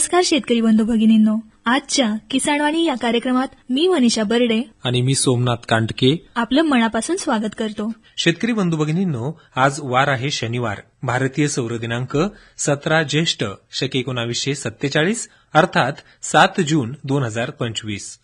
नमस्कार शेतकरी बंधू भगिनींनो. आजच्या किसानवाणी या कार्यक्रमात मी मनीषा बर्डे. आणि मी सोमनाथ कांटके आपलं मनापासून स्वागत करतो. शेतकरी बंधू भगिनींनो आज वार आहे शनिवार. भारतीय सौर दिनांक सतरा ज्येष्ठ शके एकोणावीसशे सत्तेचाळीस अर्थात सात जून दोन हजार पंचवीस.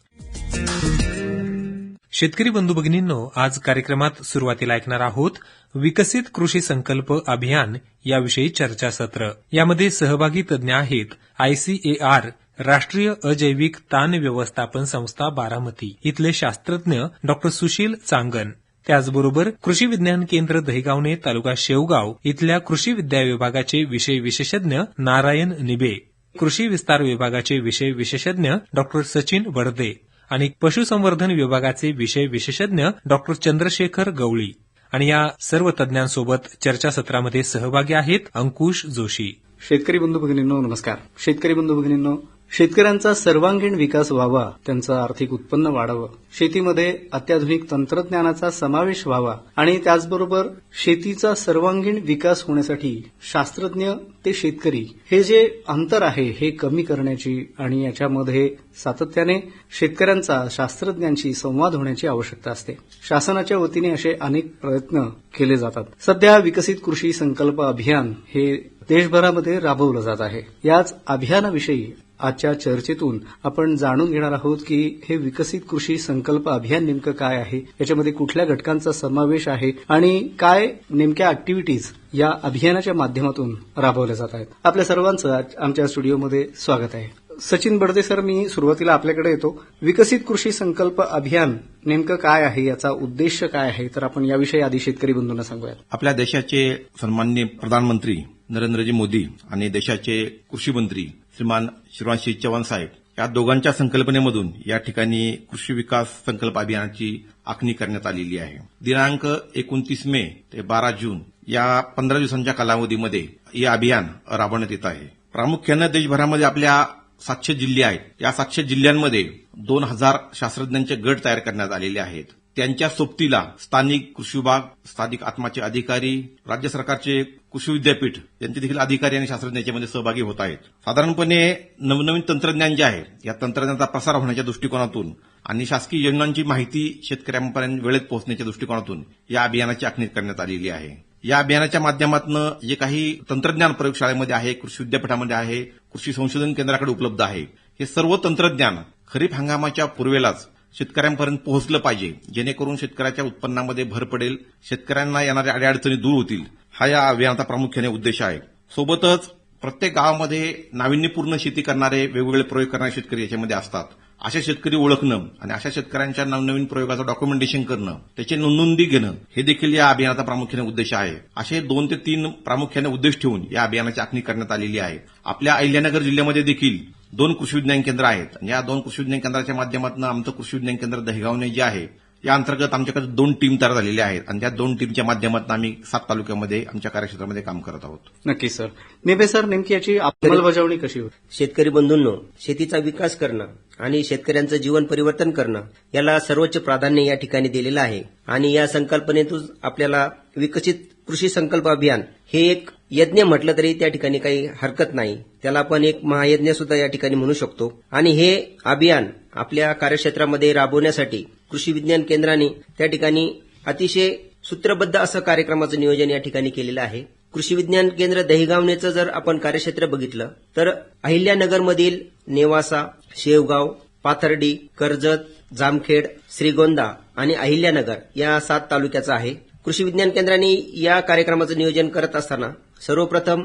शेतकरी बंधू भगिनींनो आज कार्यक्रमात सुरुवातीला ऐकणार आहोत विकसित कृषी संकल्प अभियान याविषयी चर्चासत्र यामध्ये सहभागी तज्ज्ञ आहेत आयसीएआर राष्ट्रीय अजैविक ताण व्यवस्थापन संस्था बारामती. इथले शास्त्रज्ञ डॉक्टर सुशील चांगन. त्याचबरोबर कृषी विज्ञान केंद्र दहिगावणे तालुका शेवगाव इथल्या कृषी विद्या विभागाचे विषय विशेषज्ञ नारायण निबे कृषी विस्तार विभागाचे विषय विशेषज्ञ डॉक्टर सचिन वडदे आणि पशुसंवर्धन विभागाचे विषय विशेषज्ञ डॉक्टर चंद्रशेखर गवळी. आणि या सर्व तज्ज्ञांसोबत चर्चासत्रामध्ये सहभागी आहेत अंकुश जोशी. शेतकरी बंधू भगिनींनो नमस्कार. शेतकरी बंधू भगिनींनो शेतकऱ्यांचा सर्वांगीण विकास व्हावा त्यांचं आर्थिक उत्पन्न वाढावं. शेतीमध्ये अत्याधुनिक तंत्रज्ञानाचा समावेश व्हावा आणि त्याचबरोबर शेतीचा सर्वांगीण विकास होण्यासाठी शास्त्रज्ञ ते शेतकरी हे जे अंतर आहे हे कमी करण्याची आणि याच्यामध्ये सातत्याने शेतकऱ्यांचा शास्त्रज्ञांशी संवाद होण्याची आवश्यकता असते. शासनाच्या वतीने असे अनेक प्रयत्न केले जातात. सध्या विकसित कृषी संकल्प अभियान हे देशभरामध्ये राबवलं जात आहे. याच अभियानाविषयी आजच्या चर्चेतून आपण जाणून घेणार आहोत की हे विकसित कृषी संकल्प अभियान नेमकं काय आहे? याच्यामध्ये कुठल्या घटकांचा समावेश आहे? आणि काय नेमक्या अॅक्टिव्हिटीज या अभियानाच्या माध्यमातून राबवल्या जात आहेत? आपल्या सर्वांचं आज आमच्या स्टुडिओमध्ये स्वागत आहे. सचिन बडदे सर मी सुरुवातीला आपल्याकडे येतो. विकसित कृषी संकल्प अभियान नेमकं काय आहे? याचा उद्देश काय आहे? तर आपण याविषयी आधी शेतकरी बंधूंना सांगूयात. आपल्या देशाचे सन्माननीय प्रधानमंत्री नरेंद्रजी मोदी आणि देशाचे कृषी मंत्री श्रीमान शिवराजसिंह चव्हाण साहेब या दोघांच्या संकल्पनेमधून या ठिकाणी कृषी विकास संकल्प अभियानाची आखणी करण्यात आलेली आहे. दिनांक एकोणतीस मे ते बारा जून या पंधरा दिवसांच्या कालावधीमध्ये हे अभियान राबवण्यात येत आहे. प्रामुख्यानं देशभरामध्ये आपल्या सातशे जिल्हे आहेत. या सातशे जिल्ह्यांमध्ये दोन हजार शास्त्रज्ञांचे गट तयार करण्यात आलेले आहेत. त्यांच्या सोबतीला स्थानिक कृषी विभाग स्थानिक आत्माचे अधिकारी राज्य सरकारचे कृषी विद्यापीठ यांचे देखील अधिकारी आणि शास्त्रज्ञ याच्यामध्ये सहभागी होत आहेत. साधारणपणे नवनवीन तंत्रज्ञान जे आहे या तंत्रज्ञानाचा प्रसार होण्याच्या दृष्टिकोनातून आणि शासकीय योजनांची माहिती शेतकऱ्यांपर्यंत वेळेत पोहोचण्याच्या दृष्टिकोनातून या अभियानाची आखणी करण्यात आलेली आहे. या अभियानाच्या माध्यमातून जे काही तंत्रज्ञान प्रयोगशाळेमध्ये आहे कृषी विद्यापीठामध्ये आहे कृषी संशोधन केंद्राकडे उपलब्ध आहे हे सर्व तंत्रज्ञान खरीप हंगामाच्या पूर्वेलाच शेतकऱ्यांपर्यंत पोहोचलं पाहिजे. जेणेकरून शेतकऱ्याच्या उत्पन्नामध्ये भर पडेल शेतकऱ्यांना येणाऱ्या अडीअडचणी दूर होतील. हा या अभियानाचा प्रामुख्याने उद्देश आहे. सोबतच प्रत्येक गावामध्ये नाविन्यपूर्ण शेती करणारे वेगवेगळे प्रयोग करणारे शेतकरी याच्यामध्ये असतात. अशा शेतकरी ओळखणं आणि अशा शेतकऱ्यांच्या नवनवीन प्रयोगाचं डॉक्युमेंटेशन करणं त्याची नोंदी घेणं हे देखील या अभियानाचा प्रामुख्याने उद्देश आहे. असे दोन ते तीन प्रामुख्याने उद्देश ठेवून या अभियानाची आखणी करण्यात आलेली आहे. आपल्या अहिल्यानगर जिल्ह्यामध्ये देखील दोन कृषी विज्ञान केंद्र आहेत. आणि या दोन कृषी विज्ञान केंद्राच्या माध्यमातून आमचं कृषी विज्ञान केंद्र दहिगावणे जे आहे या अंतर्गत आमच्याकडे दोन टीम तयार झालेल्या आहेत. आणि त्या दोन टीमच्या माध्यमातून आम्ही सात तालुक्यामध्ये आमच्या कार्यक्षेत्रामध्ये काम करत आहोत. नक्की सर. नेबे सर नेमकी याची अंमलबजावणी कशी होईल शेतकरी बंधूंनो शेतीचा विकास करणं आणि शेतकऱ्यांचं जीवन परिवर्तन करणं याला सर्वोच्च प्राधान्य या ठिकाणी दिलेलं आहे. आणि या संकल्पनेतून आपल्याला विकसित कृषी संकल्प अभियान हे एक यज्ञ म्हटलं तरी त्या ठिकाणी काही हरकत नाही. त्याला आपण एक महायज्ञ सुद्धा या ठिकाणी म्हणू शकतो. आणि हे अभियान आपल्या कार्यक्षेत्रामध्ये राबवण्यासाठी कृषी विज्ञान केंद्राने त्या ठिकाणी अतिशय सूत्रबद्ध असं कार्यक्रमाचं नियोजन या ठिकाणी केलेलं आहे. कृषी विज्ञान केंद्र दहिगावनेचं जर आपण कार्यक्षेत्र बघितलं तर अहिल्यानगरमधील नेवासा शेवगाव पाथर्डी कर्जत जामखेड श्रीगोंदा आणि अहिल्यानगर या सात तालुक्याचं आहे. कृषी विज्ञान केंद्राने या कार्यक्रमाचं नियोजन करत असताना सर्वप्रथम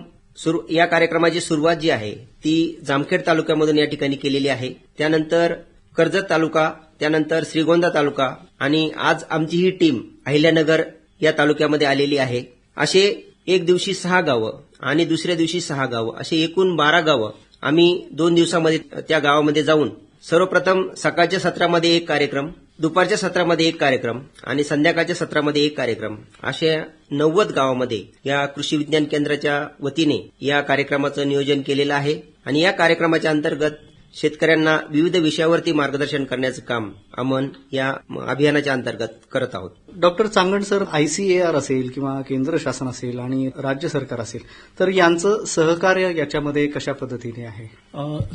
या कार्यक्रमाची सुरुवात जी आहे ती जामखेड तालुक्यामधून या ठिकाणी केलेली आहे. त्यानंतर कर्जत तालुका त्यानंतर श्रीगोंदा तालुका आणि आज आमची ही टीम अहिल्यानगर या तालुक्यामध्ये आलेली आहे. असे एक दिवशी सहा गावं आणि दुसऱ्या दिवशी सहा गावं असे एकूण बारा गावं आम्ही दोन दिवसामध्ये त्या गावामध्ये जाऊन सर्वप्रथम सकाळच्या सत्रामध्ये एक कार्यक्रम दुपारच्या सत्रामध्ये एक कार्यक्रम आणि संध्याकाळच्या सत्रामध्ये एक कार्यक्रम. अशा नव्वद गावामध्ये या कृषी विज्ञान केंद्राच्या वतीने या कार्यक्रमाचं नियोजन केलेलं आहे. आणि या कार्यक्रमाच्या अंतर्गत शेतकऱ्यांना विविध विषयावरती मार्गदर्शन करण्याचं काम अमन या अभियानाच्या अंतर्गत करत आहोत. डॉक्टर चांगण सर आयसीएआर असेल किंवा केंद्र शासन असेल आणि राज्य सरकार असेल तर यांचं सहकार्य याच्यामध्ये कशा पद्धतीने आहे?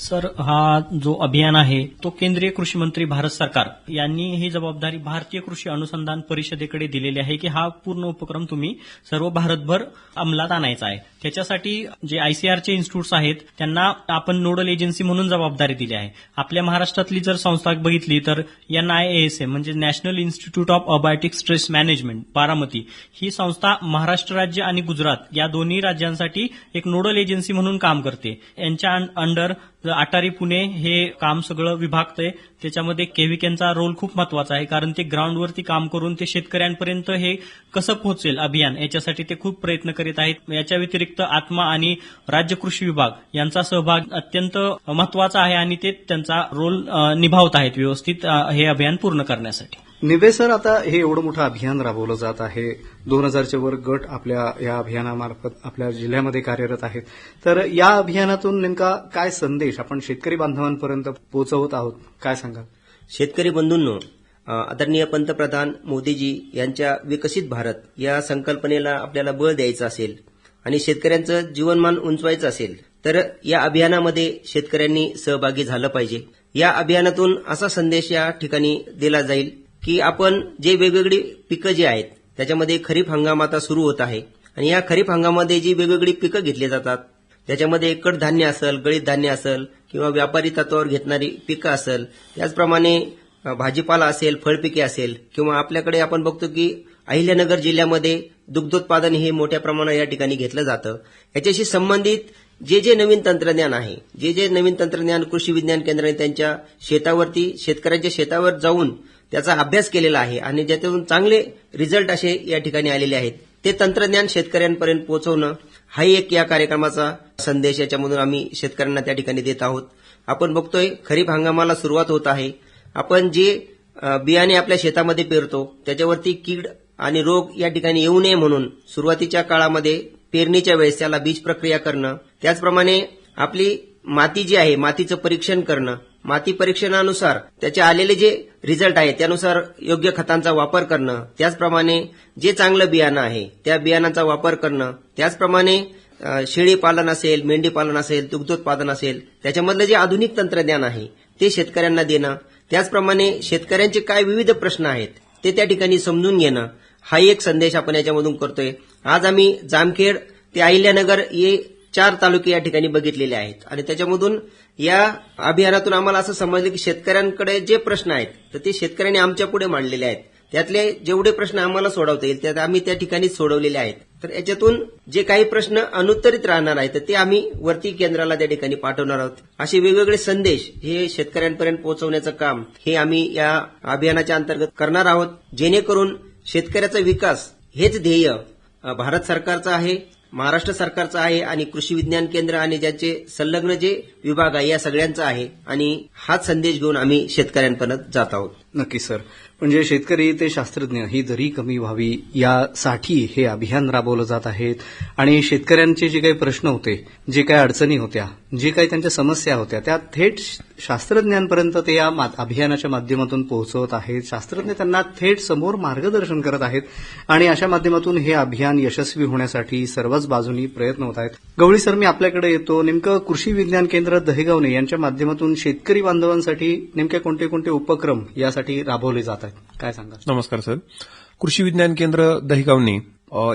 सर हा जो अभियान आहे तो केंद्रीय कृषी मंत्री भारत सरकार यांनी ही जबाबदारी भारतीय कृषी अनुसंधान परिषदेकडे दिलेली आहे की हा पूर्ण उपक्रम तुम्ही सर्व भारतभर अंमलात आणायचा आहे. त्याच्यासाठी जे आयसीआरचे इन्स्टिट्यूट्स आहेत त्यांना आपण नोडल एजन्सी म्हणून जबाबदारी दिली आहे. आपल्या महाराष्ट्रातली जर संस्था बघितली तर एन आय एस म्हणजे National Institute of Abiotic Stress Management Baramati ही संस्था महाराष्ट्र राज्य आणि गुजरात या दोन्ही राज्यांसाठी एक नोडल एजन्सी म्हणून काम करते. यांच्या अंडर अटारी पुणे हे काम सगळं विभागतंय. त्याच्यामध्ये केव्हीकेनचा रोल खूप महत्त्वाचा आहे कारण ते ग्राउंडवरती काम करून ते शेतकऱ्यांपर्यंत हे कसं पोहोचेल अभियान याच्यासाठी ते खूप प्रयत्न करीत आहेत. याच्या व्यतिरिक्त आत्मा आणि राज्य कृषी विभाग यांचा सहभाग अत्यंत महत्त्वाचा आहे आणि ते त्यांचा रोल निभावत आहेत व्यवस्थित हे अभियान पूर्ण करण्यासाठी. निवे सर आता हे एवढं मोठं अभियान राबवलं जात आहे. दोन हजारच्या वर गट आपल्या या अभियानामार्फत आपल्या जिल्ह्यामध्ये कार्यरत आहेत. तर या अभियानातून नेमका काय संदेश आपण शेतकरी बांधवांपर्यंत पोहोचवत आहोत? काय सांगाल? शेतकरी बंधूंनो आदरणीय पंतप्रधान मोदीजी यांच्या विकसित भारत या संकल्पनेला आपल्याला बळ द्यायचं असेल आणि शेतकऱ्यांचं जीवनमान उंचवायचं असेल तर या अभियानामध्ये शेतकऱ्यांनी सहभागी झालं पाहिजे. या अभियानातून असा संदेश या ठिकाणी दिला जाईल की आपण जे वेगवेगळी पिकं जी आहेत त्याच्यामध्ये खरीप हंगाम आता सुरू होत आहे. आणि या खरीप हंगामामध्ये जी वेगवेगळी पिकं घेतली जातात त्याच्यामध्ये कडधान्य असेल गळीत धान्य असेल किंवा व्यापारी तत्वावर घेतणारी पिकं असेल त्याचप्रमाणे भाजीपाला असेल फळपिके असेल किंवा आपल्याकडे आपण बघतो की अहिल्यानगर जिल्ह्यामध्ये दुग्धोत्पादन हे मोठ्या प्रमाणात या ठिकाणी घेतलं जातं. याच्याशी संबंधित जे जे नवीन तंत्रज्ञान आहे जे जे नवीन तंत्रज्ञान कृषी विज्ञान केंद्राने त्यांच्या शेतावरती शेतकऱ्यांच्या शेतावर जाऊन त्याचा अभ्यास केलेला आहे आणि ज्याच्यातून चांगले रिझल्ट असे या ठिकाणी आलेले आहेत. ते तंत्रज्ञान शेतकऱ्यांपर्यंत पोहोचवणं हाही एक या कार्यक्रमाचा संदेश याच्यामधून आम्ही शेतकऱ्यांना त्या ठिकाणी देत आहोत. आपण बघतोय खरीप हंगामाला सुरुवात होत आहे. आपण जे बियाणे आपल्या शेतामध्ये पेरतो त्याच्यावरती कीड आणि रोग या ठिकाणी येऊ नये म्हणून सुरुवातीच्या काळामध्ये पेरणीच्या वेळेस त्याला बीज प्रक्रिया करणं. त्याचप्रमाणे आपली माती जी आहे मातीचं परीक्षण करणं. माती परीक्षणानुसार त्याचे आलेले जे रिझल्ट आहे त्यानुसार योग्य खतांचा वापर करणं. त्याचप्रमाणे जे चांगलं बियाणं आहे त्या बियाणांचा वापर करणं. त्याचप्रमाणे शेळी पालन असेल मेंढी पालन असेल दुग्धोत्पादन असेल त्याच्यामधलं जे आधुनिक तंत्रज्ञान आहे ते शेतकऱ्यांना देणं. त्याचप्रमाणे शेतकऱ्यांचे काय विविध प्रश्न आहेत ते त्या ठिकाणी समजून घेणं. हा एक संदेश आपण याच्यामधून करतोय. आज आम्ही जामखेड ते अहिल्यानगर हे चार तालुके या ठिकाणी बघितलेले आहेत. आणि त्याच्यामधून या अभियानातून आम्हाला असं समजलं की शेतकऱ्यांकडे जे प्रश्न आहेत तर ते शेतकऱ्यांनी आमच्या पुढे मांडलेले आहेत. त्यातले जेवढे प्रश्न आम्हाला सोडवता येईल त्यात आम्ही त्या ठिकाणी सोडवलेले आहेत. तर याच्यातून जे काही प्रश्न अनुत्तरित राहणार आहेत तर ते आम्ही वरती केंद्राला त्या ठिकाणी पाठवणार आहोत. असे वेगवेगळे संदेश हे शेतकऱ्यांपर्यंत पोहोचवण्याचं काम हे आम्ही या अभियानाच्या अंतर्गत करणार आहोत. जेणेकरून शेतकऱ्याचा विकास हेच ध्येय भारत सरकारचं आहे महाराष्ट्र सरकारचं आहे आणि कृषी विज्ञान केंद्र आणि ज्याचे संलग्न जे विभाग आहे या सगळ्यांचा आहे. आणि हाच संदेश घेऊन आम्ही शेतकऱ्यांपर्यंत जात आहोत. नक्की सर. म्हणजे शेतकरी ते शास्त्रज्ञ ही दरी कमी व्हावी यासाठी हे अभियान राबवलं जात आहेत आणि शेतकऱ्यांचे जे काही प्रश्न होते जे काही अडचणी होत्या जे काही त्यांच्या समस्या होत्या त्या थेट शास्त्रज्ञांपर्यंत ते या मा- अभियानाच्या माध्यमातून पोहोचवत आहेत. शास्त्रज्ञ त्यांना थेट समोर मार्गदर्शन करत आहेत. आणि अशा माध्यमातून हे अभियान यशस्वी होण्यासाठी सर्वच बाजूनी प्रयत्न होत आहेत. गवळी सर मी आपल्याकडे येतो. नेमकं कृषी विज्ञान केंद्र दहेगावने यांच्या माध्यमातून शेतकरी बांधवांसाठी नेमके कोणते कोणते उपक्रम यासाठी राबवले जात आहेत. काय सांगा नमस्कार सर. कृषी विज्ञान केंद्र दहिगावने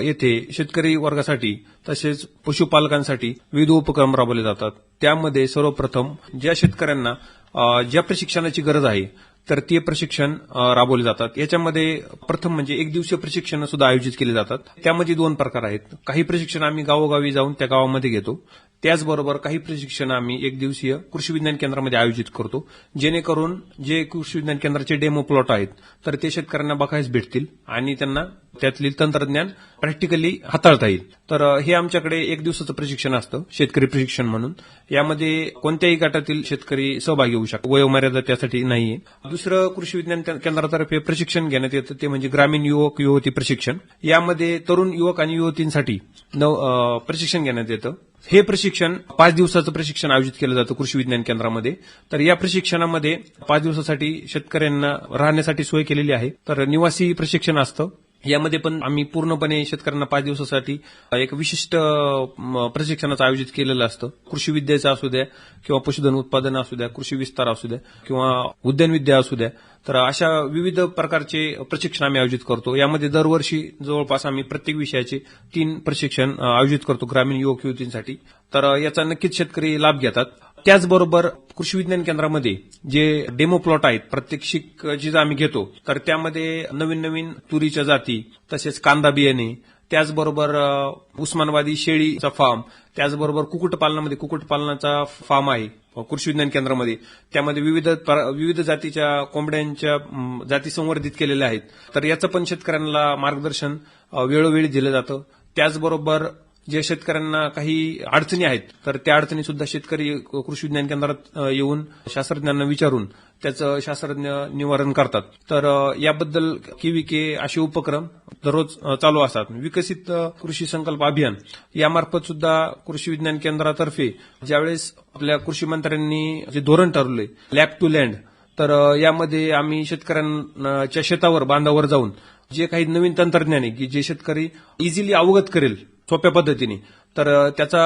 येथे शेतकरी वर्गासाठी तसेच पशुपालकांसाठी विविध उपक्रम राबवले जातात. त्यामध्ये सर्वप्रथम ज्या शेतकऱ्यांना ज्या प्रशिक्षणाची गरज आहे तर ते प्रशिक्षण राबवले जातात. याच्यामध्ये प्रथम म्हणजे एक दिवसीय प्रशिक्षण सुद्धा आयोजित केले जातात. त्यामध्ये दोन प्रकार आहेत. काही प्रशिक्षण आम्ही गावोगावी जाऊन त्या गावामध्ये घेतो. त्याचबरोबर काही प्रशिक्षण आम्ही एक दिवसीय कृषी विज्ञान केंद्रामध्ये आयोजित करतो. जेणेकरून जे कृषी विज्ञान केंद्राचे डेमो प्लॉट आहेत तर ते शेतकऱ्यांना बघायस भेटतील आणि त्यांना त्यातील तंत्रज्ञान प्रॅक्टिकली हाताळता येईल. तर हे आमच्याकडे एक दिवसाचं प्रशिक्षण असतं शेतकरी प्रशिक्षण म्हणून. यामध्ये कोणत्याही गटातील शेतकरी सहभागी होऊ शकतो वयोमर्यादा त्यासाठी नाहीये. दुसरं कृषी विज्ञान केंद्रातर्फे प्रशिक्षण घेण्यात येतं ते म्हणजे ग्रामीण युवक युवती प्रशिक्षण. यामध्ये तरुण युवक आणि युवतींसाठी प्रशिक्षण घेण्यात येतं. हे प्रशिक्षण पाच दिवसाचं प्रशिक्षण आयोजित केलं जातं कृषी विज्ञान केंद्रामध्ये. तर या प्रशिक्षणामध्ये पाच दिवसासाठी शेतकऱ्यांना राहण्यासाठी सोय केलेली आहे. तर निवासी प्रशिक्षण असतं. यामध्ये पण आम्ही पूर्णपणे शेतकऱ्यांना पाच दिवसासाठी एक विशिष्ट प्रशिक्षणाचं आयोजित केलेलं असतं. कृषी विद्याचं असू द्या किंवा पशुधन उत्पादन असू द्या कृषी विस्तार असू द्या किंवा उद्यानविद्या असू द्या. तर अशा विविध प्रकारचे प्रशिक्षण आम्ही आयोजित करतो. यामध्ये दरवर्षी जवळपास आम्ही प्रत्येक विषयाचे तीन प्रशिक्षण आयोजित करतो ग्रामीण युवक युवतींसाठी तर याचा नक्कीच शेतकरी लाभ घेतात. त्याचबरोबर कृषी विज्ञान केंद्रामध्ये जे डेमो प्लॉट आहेत प्रात्यक्षिक जे आम्ही घेतो तर त्यामध्ये नवीन नवीन तुरीच्या जाती तसेच कांदा बियाणे त्याचबरोबर उस्मानवादी शेळीचा फार्म त्याचबरोबर कुक्कुटपालनामध्ये कुक्कुटपालनाचा फार्म आहे कृषी विज्ञान केंद्रामध्ये. त्यामध्ये विविध विविध जातीच्या कोंबड्यांच्या जाती संवर्धित केलेल्या आहेत. तर याचं पण शेतकऱ्यांना मार्गदर्शन वेळोवेळी दिलं जातं. त्याचबरोबर जे शेतकऱ्यांना काही अडचणी आहेत तर त्या अडचणी सुद्धा शेतकरी कृषी विज्ञान केंद्रात येऊन शास्त्रज्ञांना विचारून त्याचं शास्त्रज्ञ निवारण करतात. तर याबद्दल केविके असे उपक्रम दररोज चालू असतात. विकसित कृषी संकल्प अभियान यामार्फत सुद्धा कृषी विज्ञान केंद्रातर्फे ज्यावेळेस आपल्या कृषी मंत्र्यांनी जे धोरण ठरवले लॅब टू लँड तर यामध्ये आम्ही शेतकऱ्यांच्या शेतावर बांधावर जाऊन जे काही नवीन तंत्रज्ञान आहे की जे शेतकरी इझिली अवगत करेल सोप्या पद्धतीने. तर त्याचा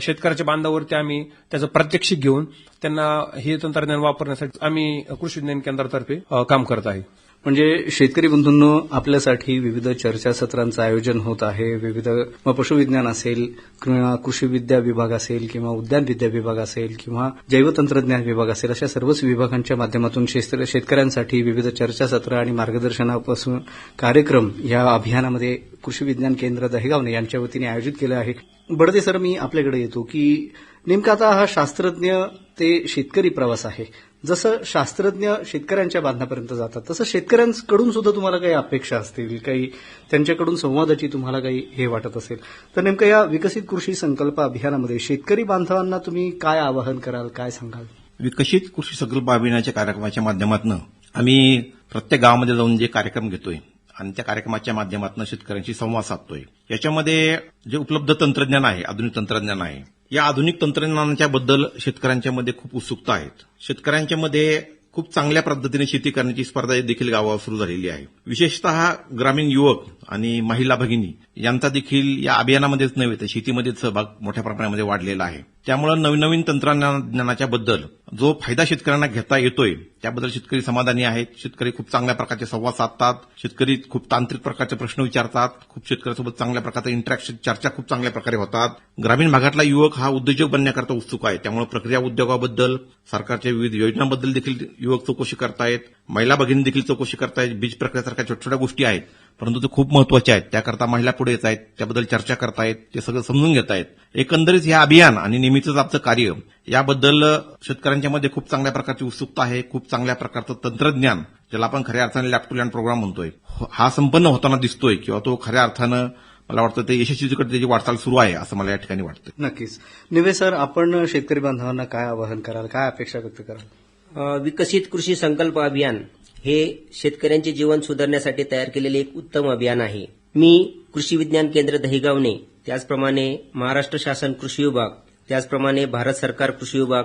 शेतकऱ्याच्या बांधावरती आम्ही त्याचं प्रात्यक्षिक घेऊन त्यांना हे तंत्रज्ञान वापरण्यासाठी आम्ही कृषी विज्ञान केंद्रातर्फे काम करत आहे. म्हणजे शेतकरी बंधूंनो आपल्यासाठी विविध चर्चासत्रांचं आयोजन होत आहे. विविध मग पशुविज्ञान असेल किंवा कृषी विद्या विभाग असेल किंवा उद्यान विद्या विभाग असेल किंवा जैवतंत्रज्ञान विभाग असेल अशा सर्वच विभागांच्या माध्यमातून शेतकऱ्यांसाठी विविध चर्चासत्र आणि मार्गदर्शनापासून कार्यक्रम या अभियानामध्ये कृषी विज्ञान केंद्र दहेगावने यांच्या वतीने आयोजित केलं आहे. बडदे सर मी आपल्याकडे येतो की नेमका आता हा शास्त्रज्ञ ते शेतकरी प्रवास आहे. जसं शास्त्रज्ञ शेतकऱ्यांच्या बांधापर्यंत जातात तसं शेतकऱ्यांकडून सुद्धा तुम्हाला काही अपेक्षा असतील काही त्यांच्याकडून संवादाची तुम्हाला काही हे वाटत असेल. तर नेमकं या विकसित कृषी संकल्प अभियानामध्ये शेतकरी बांधवांना तुम्ही काय आवाहन कराल काय सांगाल? विकसित कृषी संकल्प अभियानाच्या कार्यक्रमाच्या माध्यमातून आम्ही प्रत्येक गावामध्ये जाऊन जे कार्यक्रम घेतोय आणि त्या कार्यक्रमाच्या माध्यमातून शेतकऱ्यांशी संवाद साधतोय. याच्यामध्ये जे उपलब्ध तंत्रज्ञान आहे आधुनिक तंत्रज्ञान आहे या आधुनिक तंत्रज्ञानाच्या बद्दल शेतकऱ्यांच्या मध्ये खूप उत्सुकता आहेत. शेतकऱ्यांच्या मध्ये खूप चांगल्या पद्धतीने शेती करण्याची स्पर्धा देखील गावावर सुरू झालेली आहे. विशेषतः ग्रामीण युवक आणि महिला भगिनी यांचा देखील या अभियानामध्येच नव्हे तर शेतीमध्ये सहभाग मोठ्या प्रमाणामध्ये वाढलेला आहे. त्यामुळे नवीन नवीन तंत्रज्ञानाच्या बद्दल जो फायदा शेतकऱ्यांना घेता येतोय त्याबद्दल शेतकरी समाधानी आहेत. शेतकरी खूप चांगल्या प्रकारचे संवाद साधतात. शेतकरी खूप तांत्रिक प्रकारचे प्रश्न विचारतात. खूप शेतकऱ्यांसोबत चांगल्या प्रकारचे इंटरॅक्शन चर्चा खूप चांगल्या प्रकारे होतात. ग्रामीण भागातला युवक हा उद्योजक बनण्याकरता उत्सुक आहे. त्यामुळे प्रक्रिया उद्योगाबद्दल सरकारच्या विविध योजनांबद्दल देखील युवक चौकशी करतायत. महिला भगिनी देखील चौकशी करतायत. बीज प्रक्रियासारख्या छोट्या छोट्या गोष्टी आहेत. परंतु ते खूप महत्त्वाच्या आहेत. त्याकरता महिला पुढे येत आहेत त्याबद्दल चर्चा करतायत ते सगळं समजून घेत आहेत. एकंदरीत हे अभियान आणि नेहमीच आमचं कार्य याबद्दल शेतकऱ्यांच्या मध्ये खूप चांगल्या प्रकारची उत्सुकता आहे खूप चांगल्या प्रकारचं तंत्रज्ञान ज्याला आपण खऱ्या अर्थाने लॅप टू लँड प्रोग्राम म्हणतोय. हा संपन्न होताना दिसतोय किंवा तो खऱ्या अर्थानं मला वाटतं ते यशस्वीकडे त्याची वाटचाल सुरू आहे असं मला या ठिकाणी वाटतं नक्कीच. निवे सर आपण शेतकरी बांधवांना काय आवाहन कराल? काय अपेक्षा व्यक्त कराल? विकसित कृषी संकल्प अभियान हे शेतकऱ्यांचे जीवन सुधारण्यासाठी तयार केलेले एक उत्तम अभियान आहे. मी कृषी विज्ञान केंद्र दहिगावने त्याचप्रमाणे महाराष्ट्र शासन कृषी विभाग त्याचप्रमाणे भारत सरकार कृषी विभाग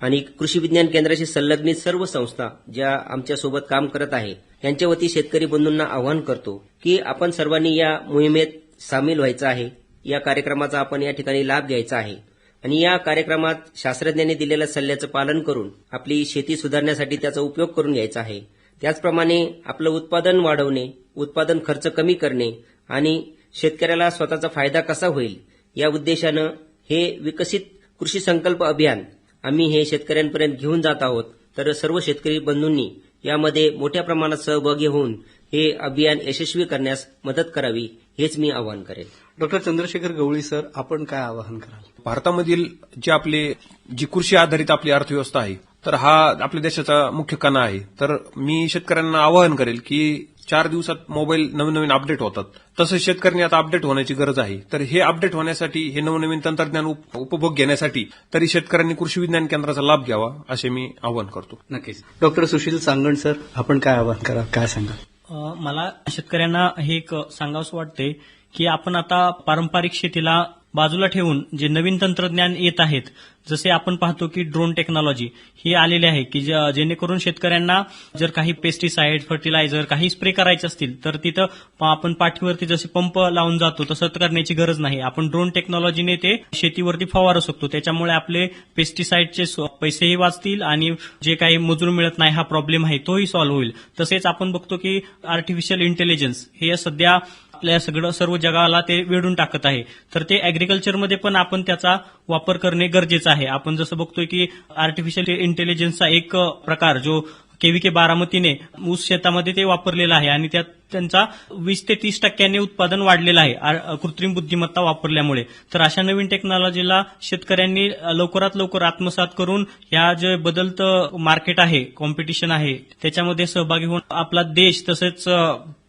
आणि कृषी विज्ञान केंद्राशी संलग्नित सर्व संस्था ज्या आमच्यासोबत काम करत आहे यांच्या वती शेतकरी बंधूंना आवाहन करतो की आपण सर्वांनी या मोहिमेत सामील व्हायचं आहे. या कार्यक्रमाचा आपण या ठिकाणी लाभ घ्यायचा आहे. आणि या कार्यक्रमात शास्त्रज्ञांनी दिलेल्या सल्ल्याचं पालन करून आपली शेती सुधारण्यासाठी त्याचा उपयोग करून घ्यायचा आहे. त्याचप्रमाणे आपलं उत्पादन वाढवणे उत्पादन खर्च कमी करणे आणि शेतकऱ्याला स्वतःचा फायदा कसा होईल या उद्देशानं हे विकसित कृषी संकल्प अभियान आम्ही हे शेतकऱ्यांपर्यंत घेऊन जात आहोत. तर सर्व शेतकरी बंधूंनी यामध्ये मोठ्या प्रमाणात सहभागी होऊन हे अभियान यशस्वी करण्यास मदत करावी हेच मी आवाहन करेन डॉक्टर चंद्रशेखर गवळी सर आपण काय आवाहन कराल? भारतामधील जे आपले जी कृषी आधारित आपली अर्थव्यवस्था आहे तर हा आपल्या देशाचा मुख्य कणा आहे. तर मी शेतकऱ्यांना आवाहन करेल की चार दिवसात मोबाईल नवीन नवीन अपडेट होतात. तसं शेतकऱ्यांनी आता अपडेट होण्याची गरज आहे. तर हे अपडेट होण्यासाठी हे नवनवीन तंत्रज्ञान उप- उपभोग घेण्यासाठी तरी शेतकऱ्यांनी कृषी विज्ञान केंद्राचा लाभ घ्यावा असे मी आवाहन करतो. नक्कीच. डॉक्टर सुशील सांगण सर आपण काय आवाहन करा काय सांगा मला शेतकऱ्यांना हे एक सांगावंसं वाटते की आपण आता पारंपरिक शेतीला बाजूला ठेवून जे नवीन तंत्रज्ञान येत आहेत जसे आपण पाहतो की ड्रोन टेक्नॉलॉजी ही आलेली आहे की जेणेकरून शेतकऱ्यांना जर काही पेस्टिसाइड फर्टिलायझर काही स्प्रे करायचे असतील तर तिथं आपण पाठीवरती जसे पंप लावून जातो तसं करण्याची गरज नाही. आपण ड्रोन टेक्नॉलॉजीने ते शेतीवरती फवारू शकतो. त्याच्यामुळे आपले पेस्टिसाइडचे पैसेही वाचतील आणि जे काही मजूर मिळत नाही हा प्रॉब्लेम आहे तोही सॉल्व्ह होईल. तसेच आपण बघतो की आर्टिफिशियल इंटेलिजन्स हे सध्या आपल्या सगळं सर्व जगाला ते वेढून टाकत आहे. तर ते अॅग्रिकल्चरमध्ये पण आपण त्याचा वापर करणे गरजेचं आहे. आपण जसं बघतोय की आर्टिफिशियल इंटेलिजन्सचा एक प्रकार जो केव्हीके बारामतीने ऊस शेतामध्ये ते वापरलेलं आहे आणि त्यात त्यांचा वीस ते तीस टक्क्यांनी उत्पादन वाढलेलं आहे आ- कृत्रिम बुद्धिमत्ता वापरल्यामुळे. तर अशा नवीन टेक्नॉलॉजीला शेतकऱ्यांनी लवकरात लवकर आत्मसात करून या जे बदलतं मार्केट आहे कॉम्पिटिशन आहे त्याच्यामध्ये सहभागी होऊन आपला देश तसेच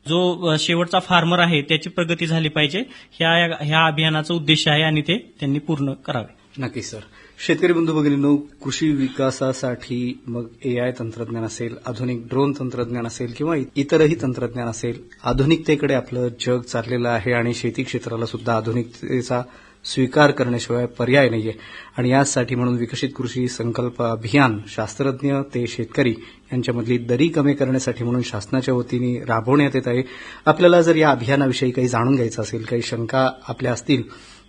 जो शेवटचा फार्मर आहे त्याची प्रगती झाली पाहिजे. ह्या ह्या अभियानाचा उद्देश आहे आणि ते त्यांनी पूर्ण करावे. नक्की सर. शेतकरी बंधू भगिनींनो कृषी विकासासाठी मग एआय तंत्रज्ञान असेल आधुनिक ड्रोन तंत्रज्ञान असेल किंवा इतरही तंत्रज्ञान असेल आधुनिकतेकडे आपलं जग चाललेलं आहे आणि शेती क्षेत्राला सुद्धा आधुनिकतेचा स्वीकार करण्याशिवाय पर्याय नाहीये. आणि यासाठी म्हणून विकसित कृषी संकल्प अभियान शास्त्रज्ञ ते शेतकरी यांच्यामधली दरी कमी करण्यासाठी म्हणून शासनाच्या वतीने राबवण्यात येत आहे. आपल्याला जर या अभियानाविषयी काही जाणून घ्यायचं असेल काही शंका आपल्या असतील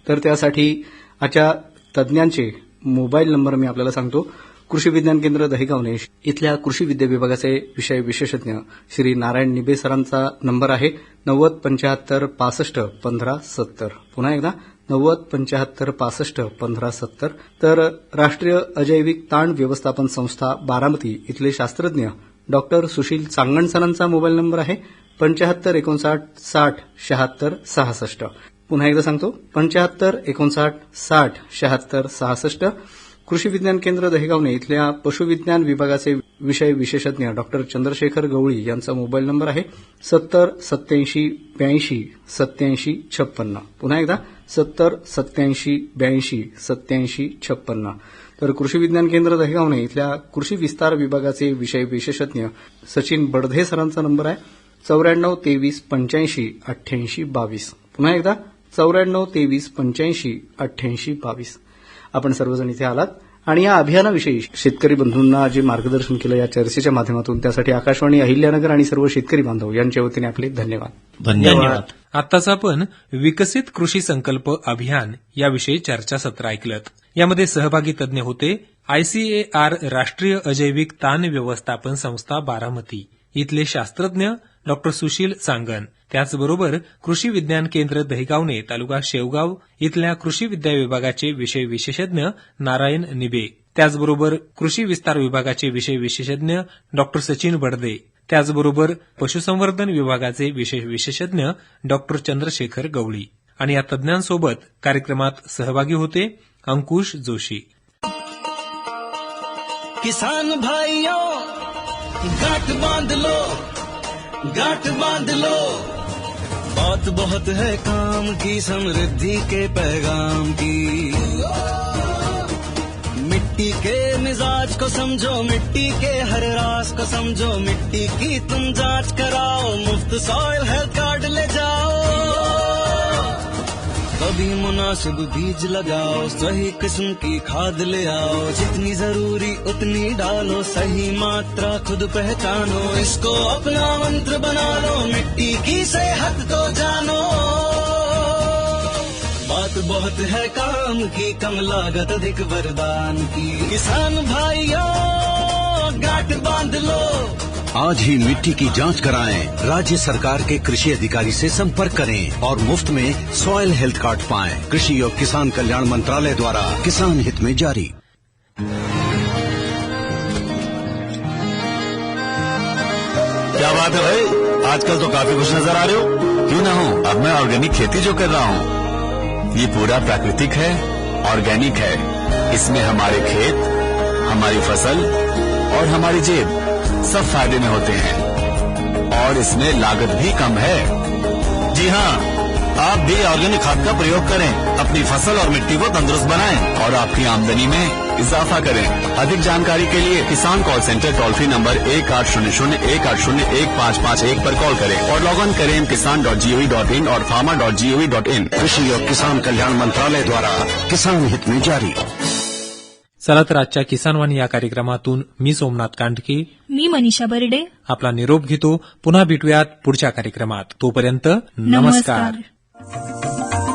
तर त्यासाठी आजच्या तज्ज्ञांचे मोबाईल नंबर मी आपल्याला सांगतो. कृषी विज्ञान केंद्र दहिगावने इथल्या कृषी विद्या विभागाचे विषय विशेषज्ञ श्री नारायण निबे सरांचा नंबर आहे. नव्वद पंच्याहत्तर पासष्ट पंधरा सत्तर. पुन्हा एकदा नव्वद पंच्याहत्तर पासष्ट पंधरा सत्तर. तर राष्ट्रीय अजैविक ताण व्यवस्थापन संस्था बारामती इथले शास्त्रज्ञ डॉक्टर सुशील चांगणसरांचा मोबाईल नंबर आहे पंच्याहत्तर एकोणसाठ साठ शहात्तर सहासष्ट. पुन्हा एकदा सांगतो पंच्याहत्तर एकोणसाठ साठ शहात्तर सहासष्ट. कृषी विज्ञान केंद्र दहेगावने इथल्या पशुविज्ञान विभागाचे विषय विशेषज्ञ डॉक्टर चंद्रशेखर गवळी यांचा मोबाईल नंबर आहे सत्तर सत्याऐंशी ब्याऐंशी सत्याऐंशी छप्पन्न. पुन्हा एकदा सत्तर सत्याऐंशी ब्याऐंशी सत्याऐंशी छप्पन्न. तर कृषी विज्ञान केंद्र दहेगावने इथल्या कृषी विस्तार विभागाचे विषय विशेषज्ञ सचिन बडधे सरांचा नंबर आहे चौऱ्याण्णव तेवीस पंच्याऐंशी अठ्ठ्याऐंशी बावीस. पुन्हा एकदा चौऱ्याण्णव तेवीस पंच्याऐंशी अठ्ठ्याऐंशी बावीस. आपण सर्वजण इथे आलात. आणि या अभियानाविषयी शेतकरी बंधूंना जे मार्गदर्शन केलं या चर्चेच्या माध्यमातून त्यासाठी आकाशवाणी अहिल्यानगर आणि सर्व शेतकरी बांधव यांच्या वतीने आपले धन्यवाद. धन्यवाद. आत्ताच आपण विकसित कृषी संकल्प अभियान याविषयी चर्चासत्र ऐकलं यामध्ये सहभागी तज्ञ होते आयसीएआर राष्ट्रीय अजैविक ताण व्यवस्थापन संस्था बारामती. इथले शास्त्रज्ञ डॉक्टर सुशील सांगन. त्याचबरोबर कृषी विज्ञान केंद्र दहिगावने तालुका शेवगाव इथल्या कृषी विद्या विभागाचे विषय विशेषज्ञ नारायण निबे त्याचबरोबर कृषी विस्तार विभागाचे विषय विशेषज्ञ डॉक्टर सचिन बडदे त्याचबरोबर पशुसंवर्धन विभागाचे विषय विशेषज्ञ डॉक्टर चंद्रशेखर गवळी. आणि या तज्ज्ञांसोबत कार्यक्रमात सहभागी होते अंकुश जोशी. किसान भाइयों गाठ बांध लो गांठ बांध लो. बात बहुत है काम की, समृद्धि के पैगाम की। मिट्टी के मिजाज को समझो, मिट्टी के हर रास को समझो, मिट्टी की तुम जाँच कराओ, मुफ़्त सॉइल हेल्थ कार्ड ले जाओ। कभी मुनासिब बीज लगाओ, सही किस्म की खाद ले आओ। जितनी ज़रूरी उतनी डालो, सही मात्रा खुद पहचानो। इसको अपना मंत्र बना लो, मिट्टी की सेहत को जानो। बात बहुत है काम की, कम लागत अधिक वरदान की। किसान भाइयों आज ही मिट्टी की जाँच कराएँ। राज्य सरकार के कृषि अधिकारी से संपर्क करें और मुफ़्त में सॉयल हेल्थ कार्ड पाएँ। कृषि और किसान कल्याण मंत्रालय द्वारा किसान हित में जारी। क्या बात है भाई? आजकल तो काफ़ी खुश नज़र आ रहे हो। क्यों ना हो? अब मैं ऑर्गेनिक खेती जो कर रहा हूँ। ये पूरा प्राकृतिक है ऑर्गेनिक है। इसमें हमारे खेत, हमारी फ़सल और हमारी जेब। सब फ़ायदे में होते हैं। और इसमें लागत भी कम है। जी हाँ आप भी ऑर्गेनिक खाद का प्रयोग करें, अपनी फ़सल और मिट्टी को तंदुरुस्त बनाएँ और आपकी आमदनी में इजाफा करें। अधिक जानकारी के लिए Kisan call centre toll free number एक आठ शून्य शून्य एक आठ शून्य एक पाँच पाँच एक आरोप कॉल करें और लॉग ऑन करें Kisan dot GOV dot in और farmer dot GOV dot in कृषि और किसान कल्याण मंत्रालय द्वारा किसान हित में जारी। चला तर आजच्या किसानवाणी या कार्यक्रमातून मी सोमनाथ कांडके मी मनीषा बर्डे. आपला निरोप घेतो. पुन्हा भेटूयात पुढच्या कार्यक्रमात. तोपर्यंत नमस्कार. नमस्कार.